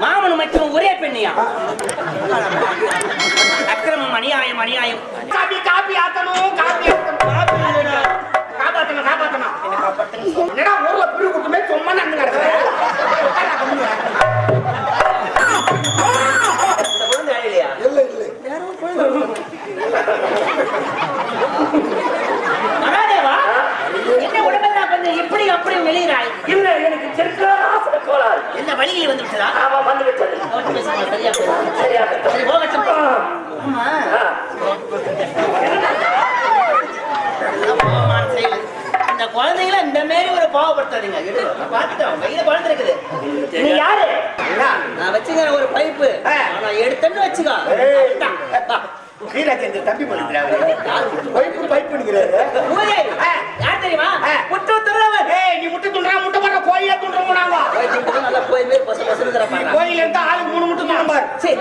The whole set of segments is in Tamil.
மாமனும் மற்றும் ஒரே பெண்ணியா அக்கிரமம் அநியாயம் அநியாயம் சரியா சரி போகட்டும் ஆமா செயல். இந்த குழந்தைகளை இந்த மாதிரி ஒரு பாவப்படுத்தாதீங்க பார்த்துட்டேன் கையில குழந்தை இருக்குது நீ யாரு நான் வச்சுக்கிறேன் ஒரு பைப்பு. நான் எடுத்தேன்னு வச்சுக்கோ வா. வீராஜேந்தர் தம்பி பண்ணுறாரு பைப்பு பைப் பண்ணுகிறாரு பூஜை. ஆ. யார் தெரியுமா. முட்டு ஏய் நீ முட்டை துண்டுறா முட்டை போடுற கோயிலே துண்டுறோம் நாங்க நல்லா போய் போய் பொசு பொசுன்னு இருக்கிற பாருங்க. கோயில இருந்து ஆளுக்கு மூணு முட்டை பாரு சரி.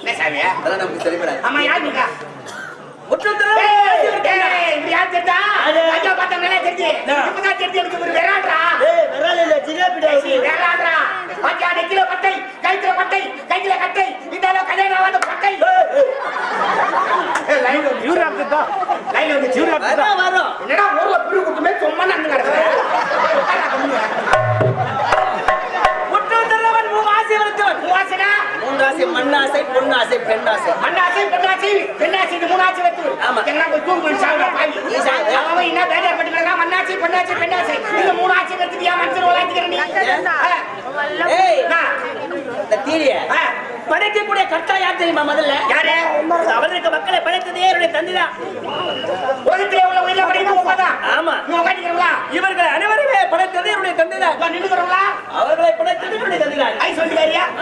என்ன சாமியா நமக்கு ஆமா யார் நீங்க முட்டு ஏய், துறவன் ஏய், இப்படி யார் தெரிஞ்சா? அது- ஐயா பார்த்தா நல்லா தெரிஞ்சு. இப்பதான் தெரிஞ்சு எனக்கு இவரு விராட்ரா. ஏய் விரல் இல்ல விராட்ரா. பெண்ணாசை மண்ணாசை, பெண்ணாசை, பெண்ணாசை, இது மூணாசை வைத்து. ஆமா. எங்கனா போய் தூங்கு மனுஷன் சாவுடா, பாவி. நீ சாவு. அவன் என்ன பேஜார் பட்டு கிடக்கான், மண்ணாசை, பெண்ணாசை. இந்த மூணு ஆசை வைத்துட்டு ஏன் மனுஷனை உலாத்திக்கிற நீ? ஏய்? இந்த தீரிய. படைக்கக்கூடிய கர்த்தா யார் தெரியுமா முதல்ல யாரு? அவருக்கு மக்களை படைத்ததே என்னுடைய தந்தைதான் உலகத்திலே உள்ள உயிரை படைக்கும் உண்மைதான். ஆமா நீ உட்காந்துக்கிறீங்களா? இவர்கள் அனைவருமே இப்ப நின்னுக்கிறீங்களா? அவர்களை ஐ?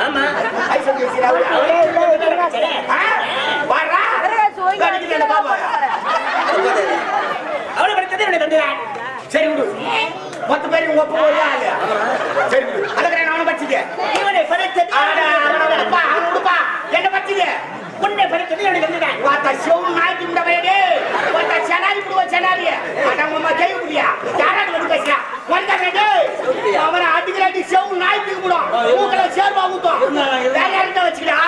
ஆமா ஐ சொல்லி வச்சிருக்காரு. சரி. வாடா. சரி. மொத்த பேரும் உங்க அப்பா ஒரே ஆளு. சரி விடு. அதுக்கு நான் அவனை. இவனை விடுப்பா. என்ன பறிச்சுக்க? உன்னை படைத்தது என்னுடைய தந்தைதான் வாத்தா செவு நாய்க்கு இந்த பையனே. வாத்தா செனாரி செனாரி. அம்மா ஜெய்? யாராடி வந்து பேசுறா? அவனை அடிக்கிறாட்டி செவு நாய்க்கு விடும். மூக்குல சேர்வா ஊத்தும். வேற யார்கிட்ட வச்சுக்கிடா?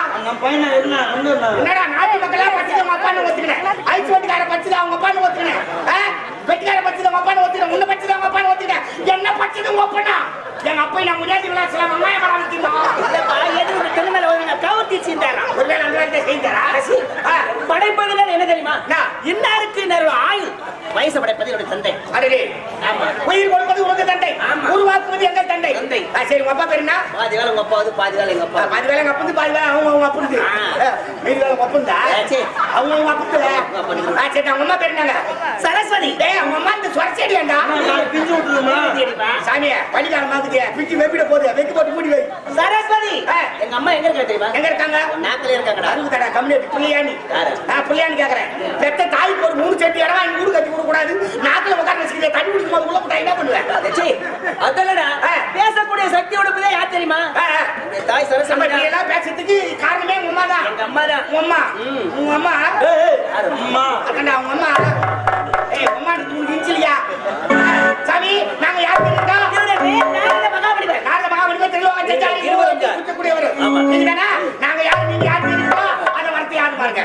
என்னடா நாட்டு மக்களா பச்சது உங்க அப்பான்னு ஒத்துக்கினேன் ஐஸ் வெட்டிக்கார பச்சது அவங்க அப்பான்னு? வெட்டிக்கார பச்சது ஒத்துக்கினேன் உன்ன பச்சது அவங்க அப்பான்னு ஒத்துக்கினேன் பச்சது உங்க அப்பனா? எங்க அப்பா நான் முடியாது விளாசலாம் வெங்காயம் மரம் வச்சிருந்தோம் இல்லப்பா, ஒரு பெண்ணு மேல வந்து கவுத்தி சீந்தாராம் ஒருவேளை அந்த வேலையை செய்தாரா? ஆ, படைப்பதுல என்ன தெரியுமா? இன்னாருக்கு நிறைய ஆயுள்? வயசு படைப்பது என்னுடைய தந்தை. அடடே. ஆமா. உயிர் கொடுப்பது தண்டை ஆமா. உருவாக்குவது தண்டை தந்தை. ஆ, சரி உங்க அப்பா பேர் என்ன? பாதி வேலை உங்க அப்பா வந்து பாதி வேலை எங்க அப்பா பாதி வேலை எங்க அப்பந்து பாதி வேலை அவங்க அவங்க அப்புந்து ஆ. மீதி வேலை உங்க சரி. அவங்க அவங்க உங்க. ஆ சரி அவங்க அம்மா பேர் என்னங்க? சரஸ்வதி. டேய் அவங்க அம்மா இந்த சொரச்சேடியாண்டா? தேடிப்பா. சாமியா பள்ளிக்காரன் மாதிரி பிச்சு வெப்பிட போகுது வெக்கு போட்டு மூடி வை. சரஸ்வதி. எங்க அம்மா எங்க இருக்கா தெரியுமா? எங்க இருக்காங்க? நாக்கில இருக்காங்கடா. அருகு தடா கம்மியா பிள்ளையாணி? நான் பிள்ளையாணி கேக்குறேன். பெத்த தாய்க்கு ஒரு மூணு செட்டி இடம் வாங்கி ஊடு கட்டி கொடுக்க கூடாது நாக்குல உட்கார வச்சுக்கிட்டே தண்ணி குடிக்கும் போது உள்ள போட்டா என்ன பண்ணுவேன்? அதல்லடா. பேசக்கூடிய சக்தியோட பிள்ளை யார் தெரியுமா? தாய் சரஸ்வதி இப்படி எல்லாம் பேசுறதுக்கு காரணமே உங்க அம்மா தான். எங்க அம்மா தான். உங்க அம்மா. உங்க அம்மா. அம்மா அக்கண்டா உங்க அம்மா. ஏய் அம்மா உங்களுக்கு இன்சிலியா சாமி நாங்க யார் தெரியுங்களா இவருடைய பேர் நாரத மகாபலிபர். நாரத மகாபலிபுரம் திருவாரூர் செஞ்சாலி இருபது. குற்றக்கூடியவர் ஆமா. நீங்க தானே நாங்க யார் நீங்க யார் தெரியுங்களா அதை வார்த்தை யாரு பாருங்க.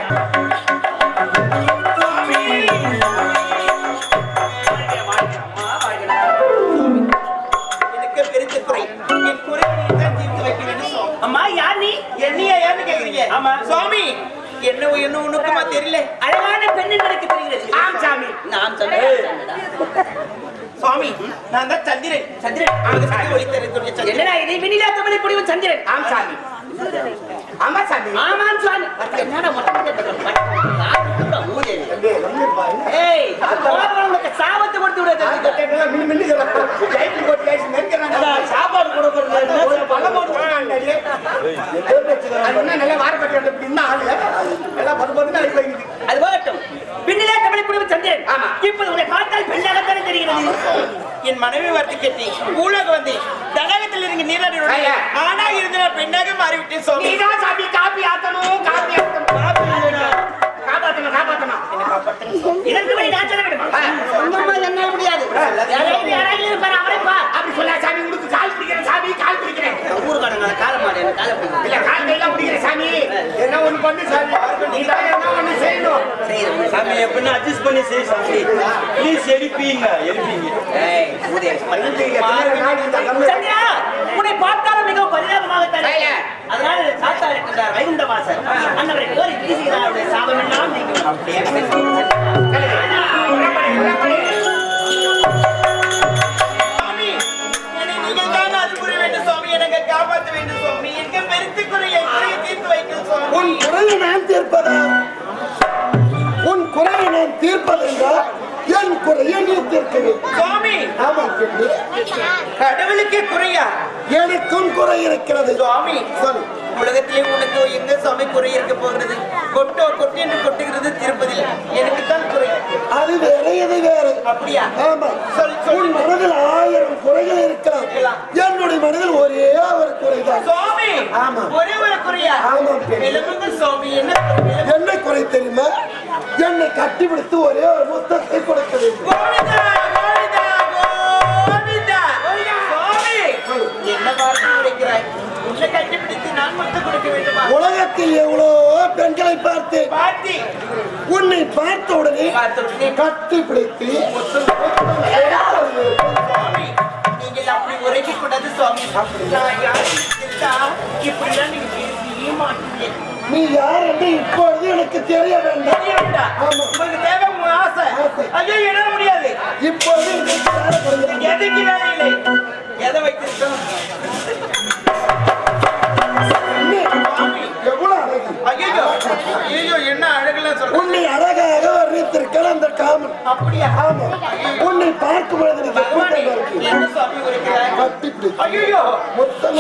எனக்கு பெருத்த குறை என் குறையை தான் தீர்த்து வைக்க வேண்டும் சுவாமி. அம்மா யார் நீ என்னையா ஏன்னு கேக்குறீங்க ஆமா. சுவாமி என்ன என்ன உனக்குமா தெரியல அழகான பெண்ணின் எனக்கு தெரிகிறது ஆம் சாமி நாம் சொன்னேன் சுவாமி நான் தான் சந்திரன். சந்திரன் அவனுக்கு சக்தி ஒளி தரக்கூடிய சந்திரன். என்னடா இது? வினிலா தமிழ் புரியும் சந்திரன்? ஆம் சாமி. ஆமா சாமி. ஆமாம் என்னடா சாபத்தை கொடுத்து நெருக்கிறாங்க. சாப்பாடு கொடுக்கறது ஒரு பழம் போட்டு நல்லா வாரப்பட்டு வந்து இப்படி இன்னும் ஆளு. எல்லாம் பத்து பத்துன்னு அடி போயிடுது. அது போகட்டும் பின்னிலே தமிழ் புரியும் சந்திரன் ஆமா. இப்போது உன்னை பார்த்தால் என் மனைவி வரத்து கேட்டி. ஊழக வந்து. தடகத்தில் இறங்கி நீராடி. ஆனா இருந்த நான் பெண்ணாக மாறிவிட்டேன் சுவாமி நீதான் சாமி காப்பி ஆத்தணும், காப்பி ஆத்தணும். காப்பாத்தணும், காப்பாத்தணும். மேல் நான் சொல்ல என்னால் முடியாது. அவரை பார் அப்படி சாமி உனக்கு கால் பிடிக்கிறேன் சாமி கால் பிடிக்கிறேன். இவன் காலை பிடிங்க. இல்ல கால் கையெல்லாம் பிடிக்கிற சாமி. என்ன ஒண்ணு பண்ணு சாமி. நீ தான் என்ன ஒண்ணு செய்யணும். சாமி எப்படின்னா அட்ஜஸ்ட் பண்ணி செய் சாமி. ப்ளீஸ் எழுப்பீங்க எழுப்பீங்க. உன்னை பார்த்தாலும் மிகவும் பரிதாபமாகத்தான் ஐயா. அதனால சாத்தா இருக்கின்றார் வைகுண்ட வாசர் அன்னவரை கோரி பேசுகிறார் அவருடைய சாபம் எல்லாம் அப்படியே நீங்கள் தான் அறிவுரை வேண்டும் சுவாமி எனக்கு காப்பாற்ற வேண்டும் சுவாமி எங்க பெருத்து குறை தீர்த்து வைக்கும் உன் குறையை நான் தீர்ப்பதா? உன் குறையை நான் தீர்ப்பதென்றால் என் குறையை நீ தீர்க்க வேண்டும். சுவாமி! ஆமா பெண்ணே. கடவுளுக்கே குறையா? எனக்கும் குறை இருக்கிறது. சுவாமி சொல் உலகத்திலே உனக்கு எங்க சுவாமி குறை இருக்க போகிறது? கொட்டோ கொட்டு என்று கொட்டுகிறது திருப்பதில். எனக்கு தான் குறை. அது வேற இது வேற. அப்படியா? ஆமா. சொல். உன் மனதில் ஆயிரம் குறைகள் இருக்கலாம். என்னுடைய மனதில் ஒரே ஒரு குறைதான் சுவாமி ஆமா. ஒரே ஒரு குறையா? ஆமா? என்ன குறை தெரியுமா? என்னை கட்டிப்பிடித்து ஒரே ஒரு முத்தத்தை கொடுக்க வேண்டும்? உலகத்தில் எவ்வளோ பெண்களை பார்த்தேன். பாட்டி, உன்னை பார்த்த உடனே பார்த்த சுவாமி, நீங்கள் அப்படி உரைக்கக் கூடாது சுவாமி. நான் நீ யார் என்று இப்பொழுது எனக்கு தெரிய வேண்டாம். உங்களுக்கு தேவை உங்க ஆசை. ஐயோ, என்னால முடியாது. இப்பொழுது. எதுக்கு வேலை இல்லை. எதை வைத்திருக்கோம்? உன்னை அழகாக வர்ணித்திருக்கிற அந்த காமன். அப்படியா? ஆமா. உன்னை பார்க்கும் பொழுது எனக்கு கூட்டம் இருக்கு. ஐயையோ, முத்தம்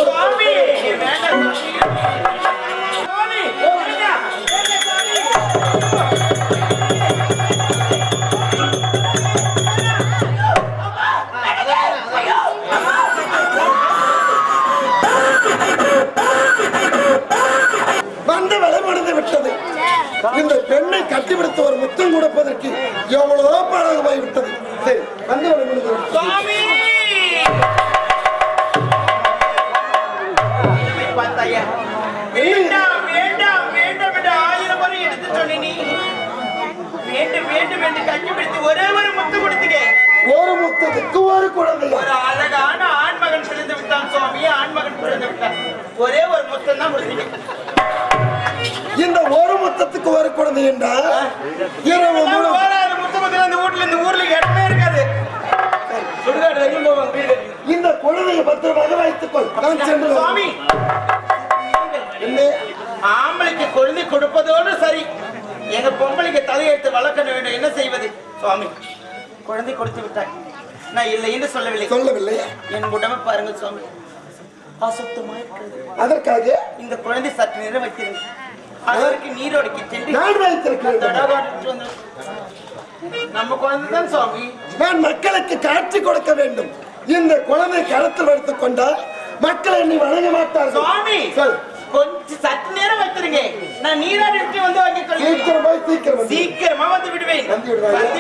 ஒரே ஒரு முத்து கொடுத்தீங்க. ஒரு முத்தத்துக்கு ஒரு குழந்தையா? ஒரு அழகான ஆண்மகன் பிறந்து விட்டான் சுவாமி. ஆண்மகன் பிறந்து விட்டான். ஒரே ஒரு முத்தம் தான் கொடுத்தீங்க இந்த ஒரு முத்தத்துக்கு ஒரு குழந்தை என்றால் இரவு முத்தம் இந்த வீட்டுல இந்த ஊர்ல இடமே இருக்காது. சுடுகாடு வரைக்கும் போவாங்க? வீடு கட்டி. இந்த குழந்தையை பத்திரமாக வைத்துக்கொள். நான் சென்று சுவாமி. என்ன? ஆம்பளைக்கு குழந்தை கொடுப்பதோடு சரி. எங்க பொம்பளைக்கு தலையெடுத்து வளர்க்க வேண்டும் என்ன செய்வது? சுவாமி குழந்தை கொடுத்து விட்டாய். நான் இல்லை என்று சொல்லவில்லை. சொல்லவில்லை. என் உடம்பை பாருங்க சுவாமி. அசுத்தமா இருக்கிறது. அதற்காக இந்த குழந்தை சற்று நேரம் வைத்திருங்க அதற்கு நீரோடைக்கு சென்று நான் வைத்திருக்கிறேன். நம்ம குழந்தை தான் சுவாமி. நான் மக்களுக்கு காட்சி கொடுக்க வேண்டும். இந்த குழந்தை கருத்தில் வைத்துக் கொண்டால் மக்கள் என்னை வணங்க மாட்டார்கள். சுவாமி சொல் கொஞ்சம் சற்று நேரம் வைத்திருங்க. நான் நீராடிட்டு வந்து வாங்கிக் கொள்கிறேன் சீக்கிரம் சீக்கிரம். சீக்கிரமா வந்து விடுவேன்? வந்து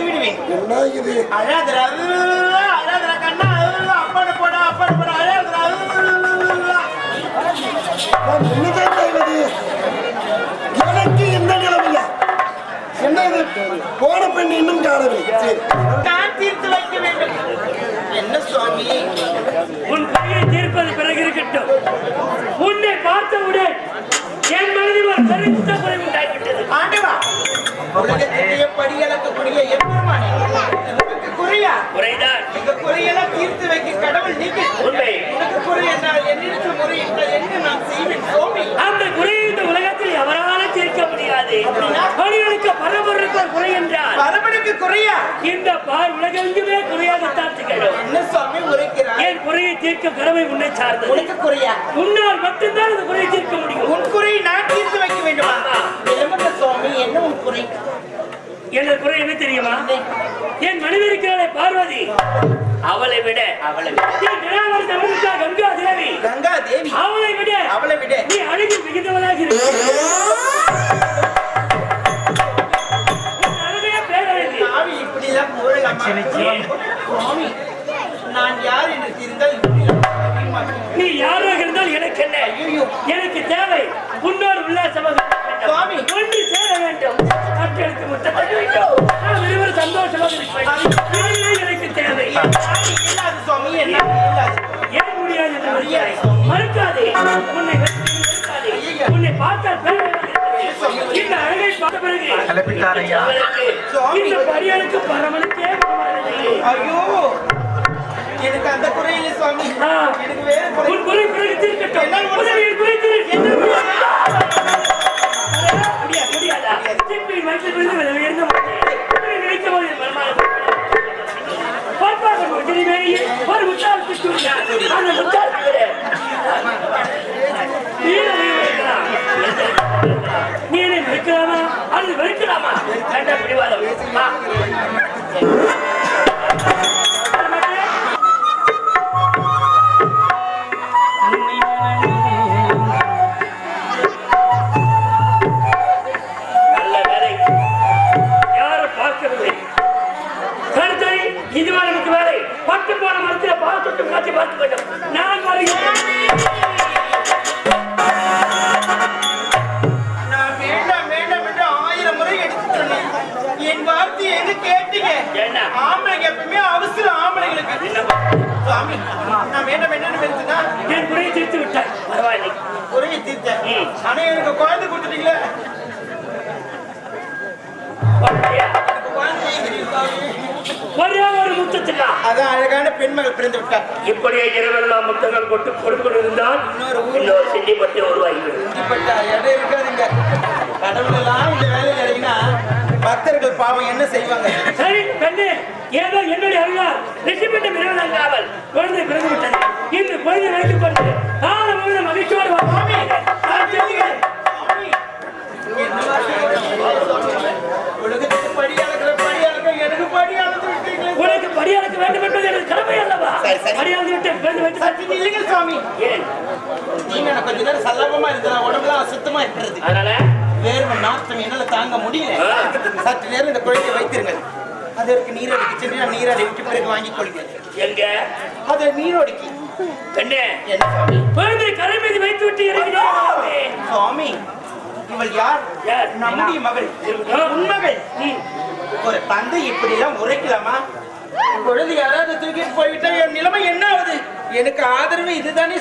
விடுவேன். என்ன இது? அழாதரா அழாதரா கண்ணா அப்பாடு போட அப்பாடு போட அழாதரா பெண் இன்னும் காணவில்லை. சரி நான் தீர்த்து வைக்க வேண்டும். என்ன சுவாமி? உன் குறையை தீர்ப்பது பிறகு இருக்கட்டும். உன்னை பார்த்தவுடன் என் மனதில் ஒரு பெருத்த குறை உண்டாகிவிட்டது. ஆண்டவா உலகத்திலேயே படியளக்கக்கூடிய எம்பெருமானே? உனக்கு குறையா? குறைதான். எங்க குறையெல்லாம் தீர்த்து வைக்க கடவுள் நீங்க உண்மை. உனக்கு குறை என்றால் என்னிடத்தில் முறையிட்டால் என்ன நான் செய்வேன்? சுவாமி. அந்த குறையை இந்த உலகத்தில் எவராலும் தீர்க்க முடியாது? மனிதனுக்கு பரபரப்பு குறை என்றால்? குறையா? இந்த பார் உலகெங்குமே குறையாகத்தான் திகழும். என்ன சுவாமி உரைக்கிறாய் என் குறையை தீர்க்கும் கடமை உன்னை சார்ந்தது? உனக்கு குறையா? உன்னால் மட்டும்தான் அந்த குறையை தீர்க்க முடியும். உன் குறையை நான் தீர்த்து வைக்க வேண்டுமா விளம்பர சுவாமி என்ன உன் குறை என்ற குறை என்ன தெரியுமா? என் மனைவி இருக்கிறாளே பார்வதி. அவளை விட அவளை விட. கங்கா தேவி. கங்கா தேவி. அவளை விட அவளை விட. நீ மிகுந்தவளாக அழகே சுவாமி நான் யார் என்று தெரிந்தால். நீ யாராக இருந்தால் எனக்கு என்ன? எனக்கு தேவை. உன்னோடு உல்லாசமாக மறுக்கிறாய்? மறுக்காதே உன்னை உன்னை பார்த்தால். இந்த அழகை பார்த்த பிறகு இந்த பரியனுக்கு பரமனுக்கே மனமானது. ஐயோ எனக்கு அந்த குறை இல்லை சுவாமி ஆ. எனக்கு வேற குறை உன் குறை பிறகு தீர்க்கட்டும். என்ன குறை? உதவியின் குறை தீர். முடியாது, முடியாதா? சிப்பியின் வயிற்றிலிருந்து விலை உயர்ந்த முட்டை. உன்னை நினைக்கும் போது என் மனமானது. பார்ப்பாக ஒரு. அந்த முட்டாள் இதுவரை வேண்டாம் வேலை கருத்தை நமக்கு வேலை. பட்டு போன மரத்தில் பார்த்துட்டு காட்சி பார்க்க வேண்டும் நான் வருகிறேன். ஆனா எனக்கு குழந்தை கொடுத்துட்டீங்களே. ஒரே ஒரு முத்தத்துக்கா அதான் அழகான பெண்மகள் பிறந்து விட்டார். இப்படியே இரவெல்லாம் முத்தங்கள் கொட்டு கொடுக்கணும் இருந்தால் இன்னொரு சிண்டி பட்டு உருவாகிவிடும். இப்படிப்பட்ட இடம் இருக்காதுங்க. கடவுள் எல்லாம் இந்த வேலையில் இறங்கினா பக்தர்கள் பாவம் என்ன செய்வாங்க? சரி பெண்ணே ஏதோ என்னுடைய அருளால் ரிஷிபட்டம் இருபதாம் காவல் குழந்தை பிறந்து விட்டது. குழந்தை வைத்துக் கொண்டு காலம் முழுவதும் மகிழ்ச்சியோடு உலகத்துக்கு படி படி அளக்க எனக்கு படி அளந்து விட்டீங்களே உனக்கு படியாளுக்கு வேண்டும் என்பது எனது கடமை அல்லவா? சரி. படியாளு விட்டு பிறந்து வைத்து சுவாமி. ஏன்? நீங்க எனக்கு கொஞ்ச நேரம் சல்லாபமா இருந்தா உடம்புலாம் அசுத்தமா இருக்கிறது. அதனால? வேர்வை நாத்தம் என்னால தாங்க முடியல. சற்று நேரம் இந்த குழந்தையை வைத்திருங்கள். அதற்கு நீரடிக்கு சென்று நான் நீரடிக்கு பிறகு வாங்கிக் கொள்கிறேன். எங்க? அது நீரோடிக்கு. குழந்தை கரை மீது வைத்து விட்டு இறங்கினேன் சுவாமி இவள் யார்? யார்? நம்முடைய மகள் உன் மகள். ஒரு தந்தை இப்படி எல்லாம் உரைக்கலாமா? குழந்தை யாராவது தூக்கிட்டு போய்விட்டா என் நிலைமை என்ன ஆகுது எனக்கு ஆதரவு இதுதானே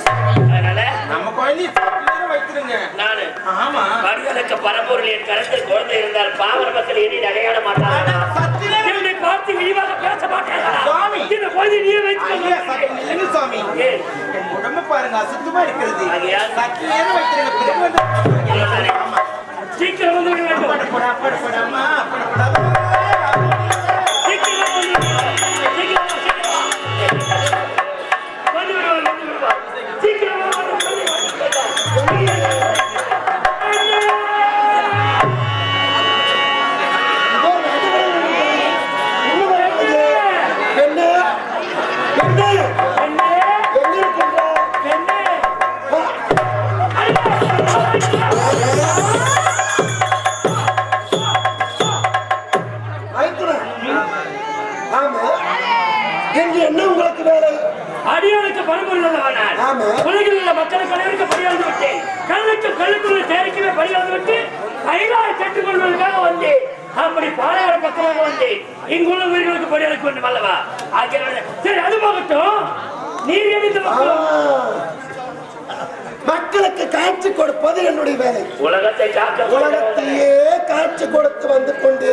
நம்ம நேரம் வைத்திருங்க நானு. ஆமா. பரம்பொருள் என் கருத்தில் குழந்தை இருந்தால் பாவர மக்கள் எண்ணி சற்று நேரம் என்னை பார்த்து இழிவாக பேச மாட்டார்களா? சுவாமி. இந்த குழந்தை நீயே ஐயா, சற்று வைத்து நில்லுங்க சுவாமி. என் உடம்பு பாருங்க அசுத்தமா இருக்கிறது. வைத்திருங்க பிறகு வந்து? சீக்கிரம் வந்து விட வேண்டும் படப்படா படப்படாமா படப்படாமா கல்லுக்கு கல்லுக்குள்ள தேரைக்குமே பணியாளந்து விட்டு கைலாய சென்று கொள்வதற்காக வந்தேன் அப்படி பாலையாள பக்கமாக வந்தேன் இங்குள்ள உயிர்களுக்கு பணியாளக்க வேண்டும் அல்லவா? ஆகிய சரி அது போகட்டும். நீர். மக்களும் மக்களுக்கு காட்சி கொடுப்பது என்னுடைய வேலை. உலகத்தை காக்க உலகத்தையே காட்சி கொடுத்து வந்து கொண்டு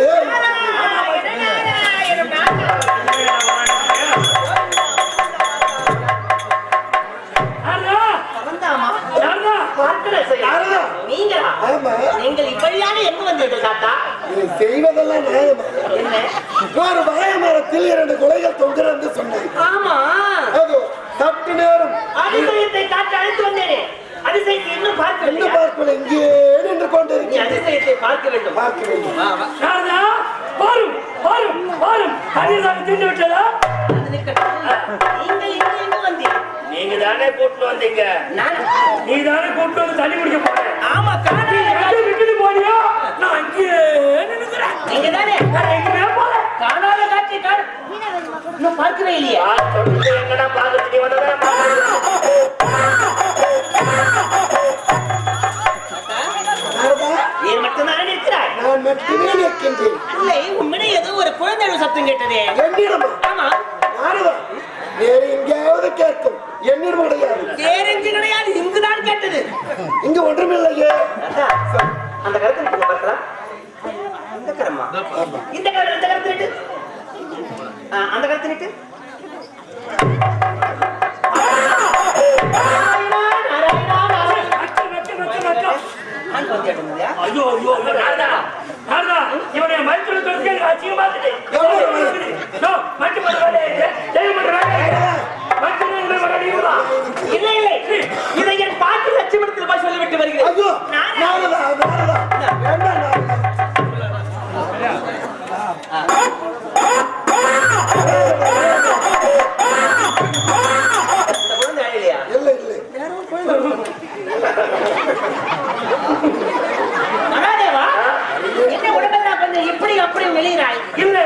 நீங்களா இப்படியான எங்க வந்தீர்கள் தாத்தா. செய்வதெல்லாம் நியாயமா? என்ன? ஒரு வாய மரத்தில் இரண்டு குலைகள் தொங்குற என்று சொன்னேன். ஆமா. அது சற்று நேரம். அதிசயத்தை காட்ட அழைத்து வந்தேனே. அதிசயத்தை இன்னும் என்ன பார்க்கவில்லையா பார்க்கல இங்கே நின்று நீ கொண்டிருக்கிறேன் அதிசயத்தை பார்க்க வேண்டும். பார்க்க வேண்டும். வாரும் வாரும் வாரும். தண்ணீர் தீண்டு விட்டதா கூட்டு வந்தீங்க. நீ தானே கூட்டு வந்து தண்ணி குடிக்க போற? ஆமா காணாத விட்டுட்டு போனியா? நான் அங்கேயே நின்னுக்கிறேன் நீங்க தானே? வேற எங்கேயுமே போல காணாத காட்சி காண இன்னும் பார்க்கவே இல்லையா. சொல்லிட்டு எங்கடா பார்க்கறதுக்கு வந்ததா மட்டுமே நிற்கின்றேன். இல்லை உண்மையிலே ஏதோ ஒரு குழந்தை சத்தம் கேட்டதே. ஆமா. வேறு எங்கேயாவது கேட்கும். என்னிடம் கிடையாது வேற எங்க கிடையாது இங்குதான் கேட்டது. இங்க ஒன்றுமில்லையே அந்த கருத்து நீங்க பார்க்கலாம். இந்த கரமா? இந்த கருத்து இந்த கருத்து நிட்டு. அந்த கருத்து நிட்டு. ஐயோ ஐயோ நாரதா, நாரதா, இவனுடைய மருத்துவ அசிங்கமா இருக்குது. யோ, மருத்துவ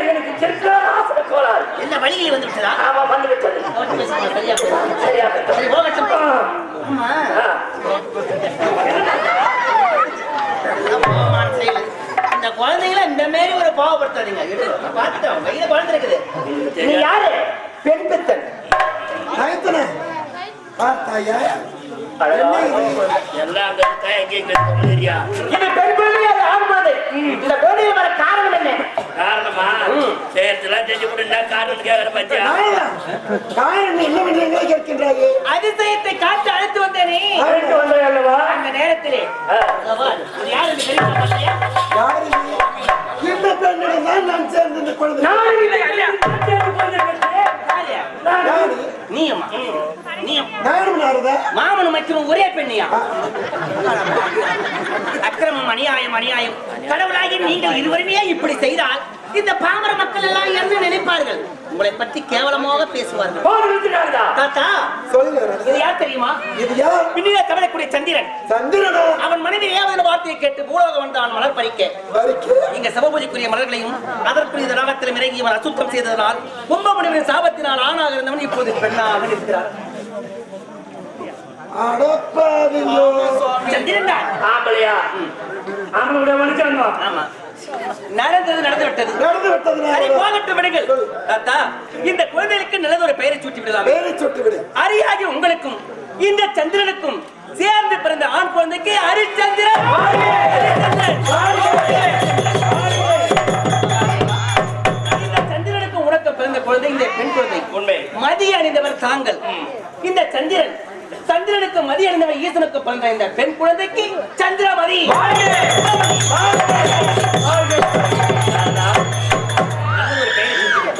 எனக்கு தெற்காசிய கோளாறு. என்ன வழியில் வந்து விட்டதா ஆமா, வந்து விட்டது. சரியா சரி போகட்டும். ஆமா பாவமான செயல். இந்த குழந்தைகளை இந்த மாதிரி ஒரு பாவப்படுத்தாதீங்க. பார்த்துட்டேன் கையில குழந்தை இருக்குது நீ யாரு? பெண் பித்தன். பார்த்தாயா? எல்லாம் பெண் குழந்தை ஆண் குழந்தை. இந்த குழந்தைகள் வர காரணம் என்ன? காரணமா? சேர்த்துலாம் செஞ்சு கொடுண்டா காரணம் பத்தியா? நானுதா காரணம் என்னவென்று கேட்கின்றாயே? அதிசயத்தை காட்டு அழைத்து வந்தேனே அழைத்து வந்தேன் அல்லவா? அந்த நேரத்திலே. யாரு நீ? இந்த தான் நான் சேர்ந்த இந்த குழந்தை இல்லை, மாமனும் மற்றும் ஒரே பெண்ணியா? அக்கிரமம் அநியாயம் அநியாயம். கடவுளாகி நீங்கள் இருவருமே இப்படி செய்தால் இந்த பாமர மக்கள் எல்லாம் என்ன நினைப்பார்கள்? உங்களை பற்றி கேவலமாக பேசுவார்கள். தாத்தா. இது யார் தெரியுமா? இது யார்? பின்னிலே சந்திரன். சந்திரனா? அவன் மனைவி ஏவது வார்த்தையை கேட்டு பூலோகம் வந்தான் மலர் பறிக்க? இங்க சிவபூஜைக்குரிய மலர்களையும் அதற்குரிய ராகத்திலும் இறங்கி இவன் அசுத்தம் செய்ததனால் கும்பமுனிவரின் சாபத்தினால் ஆணாக இருந்தவன் இப்போது பெண்ணாக இருக்கிறார் அடப்பாவியோ சந்திரன் தான் ஆம்பளையா ஆம்பளை மனுஷன் ஆமா. நடந்தது நடந்து விட்டது நடந்து விட்டது சரி நாரதா. போகட்டும் விடுங்கள். தாத்தா இந்த குழந்தைகளுக்கு நல்லது ஒரு பெயரை சூட்டி விடலாம் சொட்டு விடு அரியாகி உங்களுக்கும் இந்த சந்திரனுக்கும் சேர்ந்து பிறந்த ஆண் குழந்தைக்கு ஹரிச்சந்திரன். இந்த சந்திரனுக்கும் உனக்கு பிறந்த குழந்தை இந்த பெண் குழந்தை. உண்மை. மதி அணிந்தவர் தாங்கள் இந்த சந்திரன் சந்திரனுக்கு மதி அணிந்தவர் ஈசனுக்கு பிறந்த இந்த பெண் குழந்தைக்கு சந்திரமதி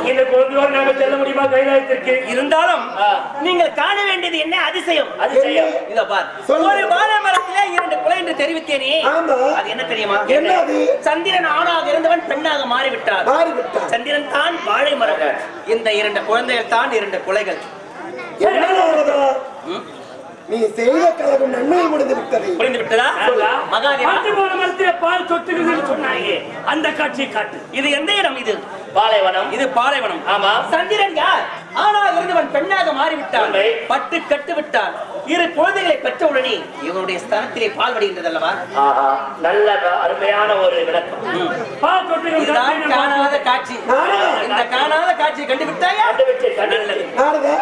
இந்த குழந்தையோடு நாங்க செல்ல முடியுமா கைலாயத்திற்கு இருந்தாலும். நீங்கள் காண வேண்டியது என்ன அதிசயம் அதிசயம். இதோ பார். ஒரு வாழை மரத்திலே இரண்டு குலை என்று தெரிவித்தேனே ஆமா. அது என்ன தெரியுமா என்ன அது? சந்திரன் ஆணாக இருந்தவன் பெண்ணாக மாறிவிட்டார் சந்திரன் தான் வாழை மரம் இந்த இரண்டு குழந்தைகள் தான் இரண்டு குலைகள் என்ன? நீ செய்த கலகம் நன்மை முடிந்து விட்டது. புரிந்து விட்டதா? மகாதேவா? பாட்டு போன மரத்திலே பால் சொட்டுகிறதுன்னு சொன்னாங்க அந்த காட்சியை காட்டு. இது எந்த இடம் இது? பாலைவனம். இது பாலைவனம். ஆமா. சந்திரன் யார்? ஆணாக இருந்தவன் பெண்ணாக மாறிவிட்டான். பட்டு கட்டு விட்டான். இரு குழந்தைகளை பெற்றவுடனே இவனுடைய ஸ்தானத்திலே பால் வடிகின்றது அல்லவா ஆஹா. நல்ல அருமையான ஒரு விளக்கம். காணாத காட்சி. இந்த காணாத காட்சியை கண்டுவிட்டாயா கண்டுவிட்டு கண்டு நல்லது. நாரதா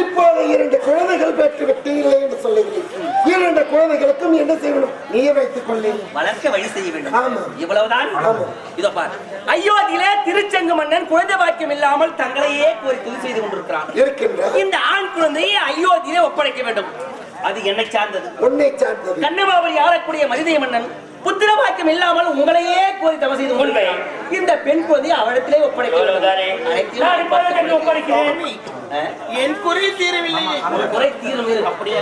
இப்போது இரண்டு குழந்தைகள் பெற்று விட்டு இல்லை என்று சொல்லுகிறேன். இரண்டு குழந்தைகளுக்கும் என்ன செய்யணும்? நீயே வைத்துக் கொள்ளு. வளர்க்க வழி செய்ய வேண்டும். இவ்வளவுதான். இதோ பார். அயோத்தியிலே திருச்செங்கு மன்னன் குழந்தை பாக்கியம் இல்லாமல் தங்களையே கோரி துதி செய்து கொண்டிருக்கிறான். இருக்கின்ற இந்த ஆண் குழந்தையை அயோத்தியிலே ஒப்படைக்க வேண்டும். அது என்னை சார்ந்தது. உன்னை சார்ந்தது. கண்ணபாபுரி ஆளக்கூடிய மனிதய மன்னன் புத்திர பாக்கியம் இல்லாமல் உங்களையே கோரி தவ செய்து உண்மை. இந்த பெண் குழந்தையை அவரிடத்திலே ஒப்படைக்க ஒப்படைக்கிறேன். என் குறை தீரவில்லை. குறை தீரும். அப்படியே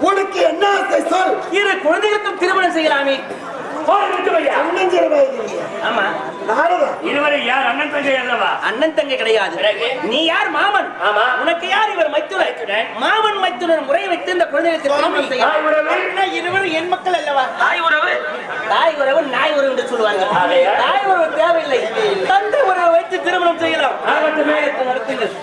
உனக்கு என்ன ஆசை? சொல். இரு குழந்தைகளுக்கும் திருமணம் செய்யலாமே. ஆமா. இருவரை யார் அண்ணன் தங்கை அல்லவா? அண்ணன் தங்கை கிடையாது? நீ யார் மாமன்? ஆமா. உனக்கு யார் இவர் மைத்துனர். மாமன் மைத்துனர் முறை வைத்து இந்த குழந்தைகளுக்கு இருவரும் என் மக்கள் அல்லவா? தாய் உறவு? தாய் உறவு நாய் உறவு என்று சொல்லுவாங்க? தாய் உறவு தேவையில்லை. தந்தை உறவை வைத்து திருமணம் செய்யலாம். நடத்துங்கள்